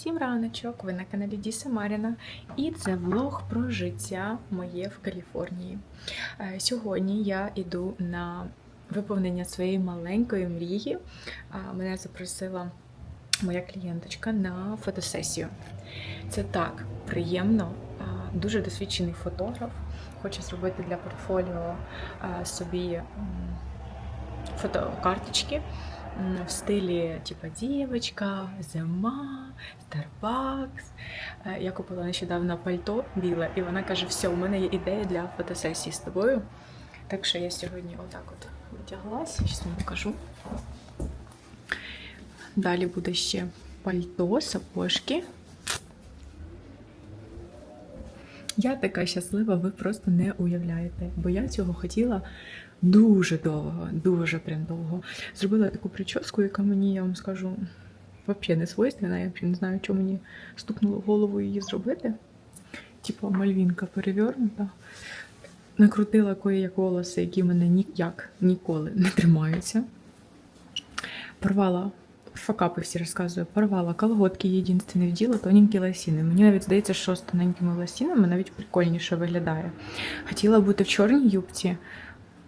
Всім раночок, ви на каналі Діса Маріна, і це влог про життя моє в Каліфорнії. Е, Сьогодні я йду на виповнення своєї маленької мрії. Мене запросила моя клієнточка на фотосесію. Це так приємно, дуже досвідчений фотограф. Хоче зробити для портфоліо собі фотокарточки в стилі типа дівчинка, зима, Starbucks. Е, Я купила нещодавно пальто біле, і вона каже: все, у мене є ідея для фотосесії з тобою. Так що я сьогодні отак от витяглася, зараз вам покажу. Далі буде ще пальто, сапожки. Я така щаслива, ви просто не уявляєте, бо я цього хотіла дуже довго, дуже прям довго. Зробила таку прическу, яка мені, я вам скажу, взагалі не свойственна. Я не знаю, чому мені стукнуло в голову її зробити. Типу мальвінка перевернута. Накрутила кої-як волоси, які в мене ніяк ніколи не тримаються. Порвала факапи всі розказую. Порвала колготки, єдинственне вділа тоненькі лосіни. Мені навіть здається, що з тоненькими лосінами навіть прикольніше виглядає. Хотіла бути в чорній юбці,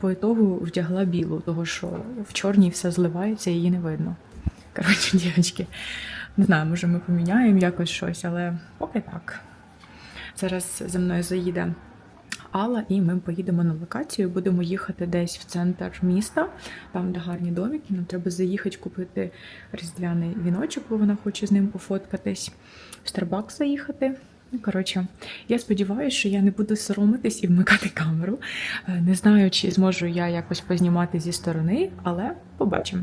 по ітогу вдягла білу, того що в чорній все зливається, її не видно. Коротше, дівчатки, не знаю, може ми поміняємо якось щось, але поки так. Зараз за мною заїде Алла, і ми поїдемо на локацію. Будемо їхати десь в центр міста, там де гарні домики. Нам треба заїхати купити різдвяний віночок, бо вона хоче з ним пофоткатись. В Starbucks заїхати. Коротше, я сподіваюся, що я не буду соромитись і вмикати камеру. Е, Не знаю, чи зможу я якось познімати зі сторони, але побачимо.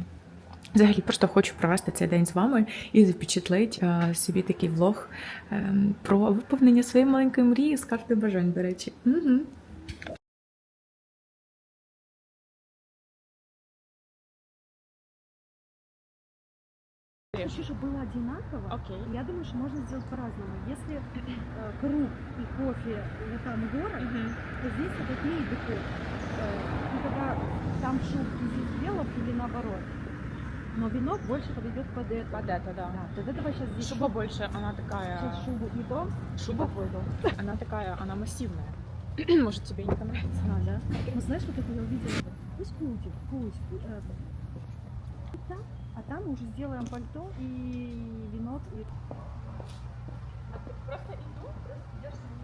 Взагалі, просто хочу провести цей день з вами і запечатлити е, собі такий влог е, про виповнення своєї маленької мрії з карти бажань, до речі. Угу. Хочу, чтобы было одинаково. Окей. Я думаю, что можно сделать по-разному. Если э, круг и кофе, и там город, то здесь вот такие декор. Э, и когда там шубки, здесь белок или наоборот. Но венок больше подойдет под это. Под это, да. Да, тогда давай сейчас здесь Шуба больше, она Сейчас такая... шубу и дом, Шуба, пойду. она такая, она массивная. Может, тебе не понравится? А, да? Ну знаешь, вот это я увидела. Пусть будет, пусть. э, и а там уже сделаем пальто и венок. И... Просто иду, идешь за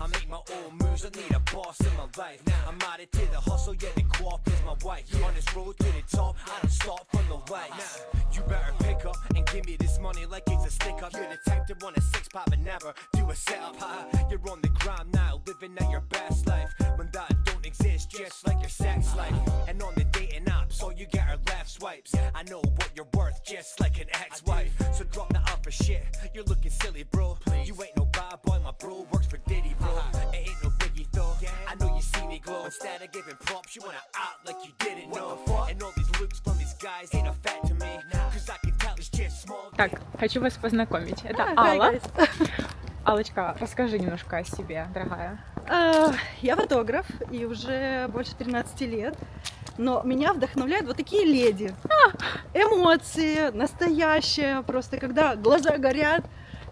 I make my own moves, I need a boss in my life. I'm added to the hustle, yeah, the co-op is my wife. On this road to the top, I don't stop for no lights. You better pick up and give me this money like it's a stick up. You're the to want a six pack but never do a setup. Ha, You're on the gram now, living out your best life. When that don't exist, just like your sex life. And on the dating apps, all you get are left swipes. I know what you're worth, just like an ex-wife. So drop the alpha shit, you're looking silly, bro. Instead of giving props, you wanna act like you didn't know. And all these looks from these guys ain't affecting me. Cause I can tell it's just small. Так, хочу вас познакомить. Это А, Алла. guys. Аллочка, расскажи немножко о себе, дорогая. А, Я фотограф и уже больше 13 лет. Но меня вдохновляют вот такие леди. Эмоции, настоящие, просто когда глаза горят.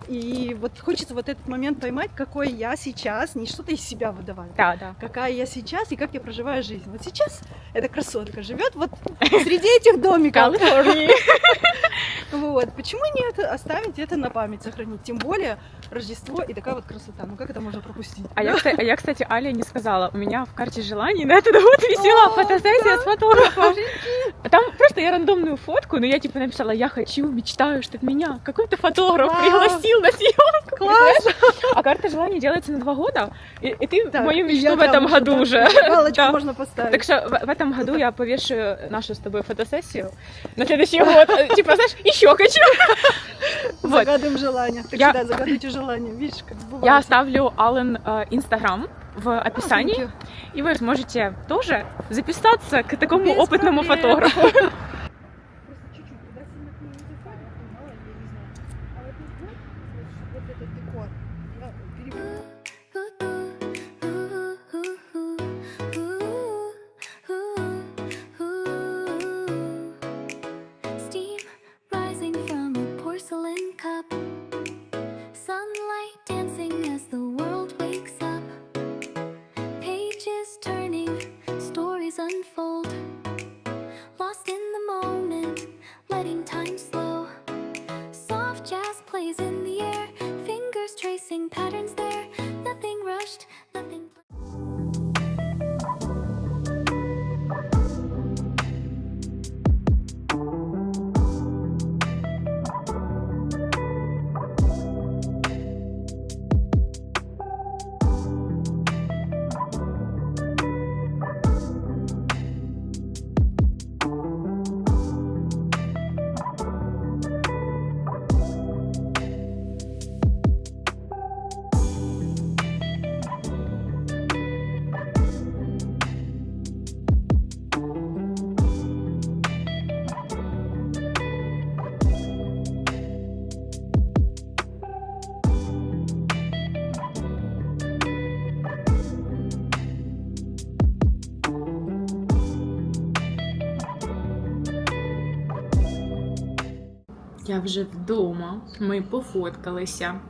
И вот хочется вот этот момент поймать, какой я сейчас, не что-то из себя выдавать. Да, да. Какая я сейчас и как я проживаю жизнь. Вот сейчас эта красотка живет вот среди этих домиков. Калифорнии. Вот, почему нет оставить это на память, сохранить? Тем более Рождество и такая вот красота. Ну как это можно пропустить? А я, кстати, а я, кстати, Али не сказала. У меня в карте желаний на этот год висела фотосессия с фотографом. Там просто я рандомную фотку, но я типа написала, я хочу, мечтаю, чтобы меня какой-то фотограф Класс. пригласил на съемку. Класс! А карта желаний делается на два года, и, и ты Так, мою и мечту я в этом там уже году так, уже. Галочку Да. можно поставить. Так что в, в этом году я повешу нашу с тобой фотосессию на следующий год. Э, Типа, знаешь, еще хочу. Вот. Загадываем желание. Так Я- всегда загадывайте желание. Видишь, как бывает. Я оставлю Аллен э, Инстаграм в описании, Ссылки. и вы сможете тоже записаться к такому Без опытному проблем. фотографу. unfold. Lost in the moment, letting time slow. Soft jazz plays in the air, fingers tracing patterns Я вже вдома. Ми пофоткалися.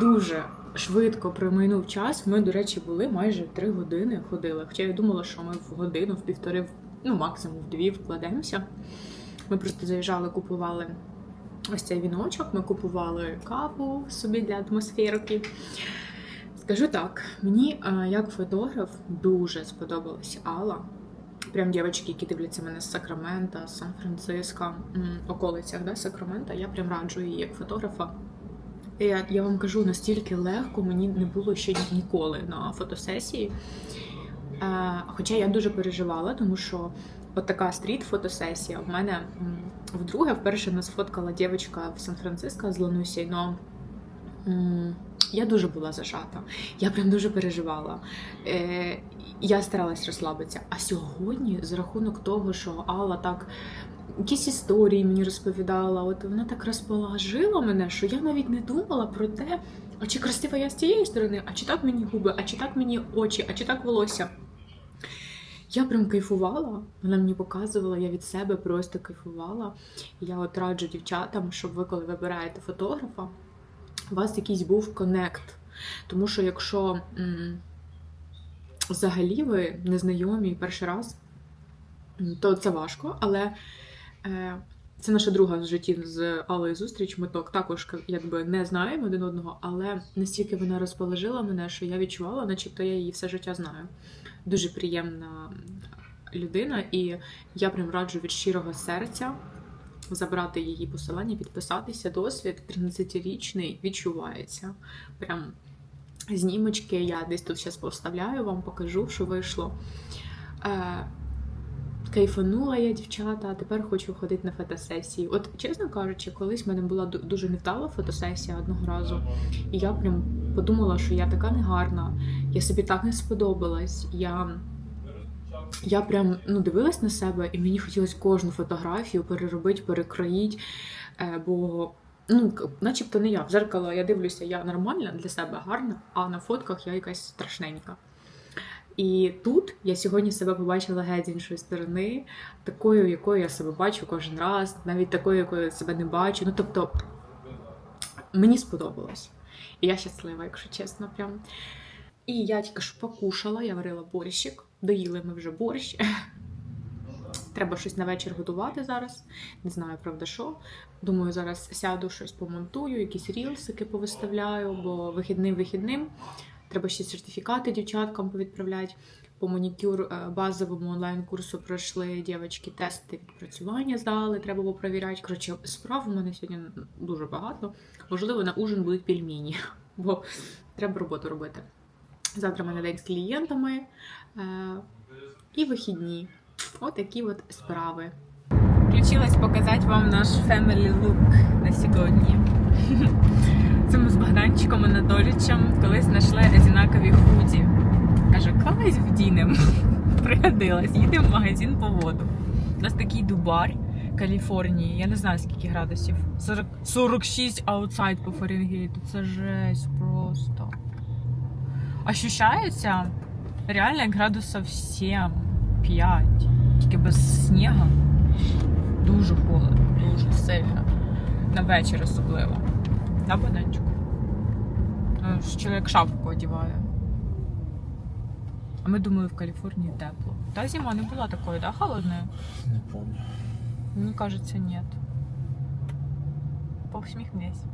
Дуже швидко промайнув час. Ми, до речі, були майже три години ходили. Хоча я думала, що ми в годину, в півтори, ну максимум в дві вкладемося. Ми просто заїжджали, купували ось цей віночок. Ми купували каву собі для атмосферки. Скажу так, мені е, як фотограф дуже сподобалась Алла. Прям дівчатки, які дивляться мене з Сакрамента, м, околицях да, Сакрамента. Я прям раджу її як фотографа. Я, я вам кажу, настільки легко мені не було ще ніколи на фотосесії. Е, хоча я дуже переживала, тому що от така стріт-фотосесія в мене вдруге вперше нас фоткала дівчинка в Сан-Франциско з Ланусі, но я дуже була зажата. Я прям дуже переживала. Е, я старалась розслабитися. А сьогодні, за рахунок того, що Алла так якісь історії мені розповідала, от вона так розположила мене, що я навіть не думала про те, а чи красива я з цієї сторони, а чи так мені губи, а чи так мені очі, а чи так волосся. Я прям кайфувала, вона мені показувала, я від себе просто кайфувала. Я от раджу дівчатам, щоб ви, коли вибираєте фотографа, у вас якийсь був конект. Тому що якщо м, взагалі ви незнайомі перший раз, то це важко, але е, це наша друга в житті з Аллою зустріч. Ми так також якби не знаємо один одного, але настільки вона розположила мене, що я відчувала, начебто я її все життя знаю. Дуже приємна людина, і я прям раджу від щирого серця забрати її посилання, підписатися. Досвід 13-річний відчувається. Прям знімочки я десь тут зараз поставляю, вам покажу, що вийшло. Е, Кайфанула я, дівчата, а тепер хочу ходити на фотосесії. От, чесно кажучи, колись в мене була дуже невдала фотосесія одного разу, і я прям подумала, що я така негарна, я собі так не сподобалась. Я, я прям ну, дивилась на себе, і мені хотілося кожну фотографію переробити, перекроїть. Е, бо ну, начебто не я. В зеркало я дивлюся, я нормальна для себе гарна, а на фотках я якась страшненька. І тут я сьогодні себе побачила геть з іншої сторони, такою, якою я себе бачу кожен раз, навіть такою, якою я себе не бачу. Ну тобто мені сподобалось. І я щаслива, якщо чесно, прям. І я тільки що покушала, я варила борщик, доїли ми вже борщ. Треба щось на вечір готувати зараз. Не знаю, правда, що. Думаю, зараз сяду щось помонтую, якісь рілсики повиставляю, бо вихідним вихідним. Треба ще сертифікати дівчаткам повідправляти. По манікюр е, базовому онлайн-курсу пройшли дівчатки тести відпрацювання здали, треба було перевіряти. Коротше, справ у мене сьогодні дуже багато. Можливо, на ужин будуть пельмені, бо треба роботу робити. Завтра мене день з клієнтами е, і вихідні. Отакі от справи. Включилась показати вам наш family look на сьогодні. Це ми з Богданчиком Анатолійовичем колись знайшли одинакові худі. Каже, колись вдінем. Пригодилась, їдемо в магазин по воду. У нас такий дубар Каліфорнії. Я не знаю скільки градусів. 40, 46 аутсайд по Фаренгейту. Це жесть просто. Ощущається реально як градусів 7, 5. Тільки без снігу. Дуже холодно, дуже сильно. На вечір особливо. На Богданчику. Ну, Чоловік шапку одягає. А ми думали, в Каліфорнії тепло. Та зима не була такою, да, холодною? Не помню. Мені кажеться, нет. Повсміхнись.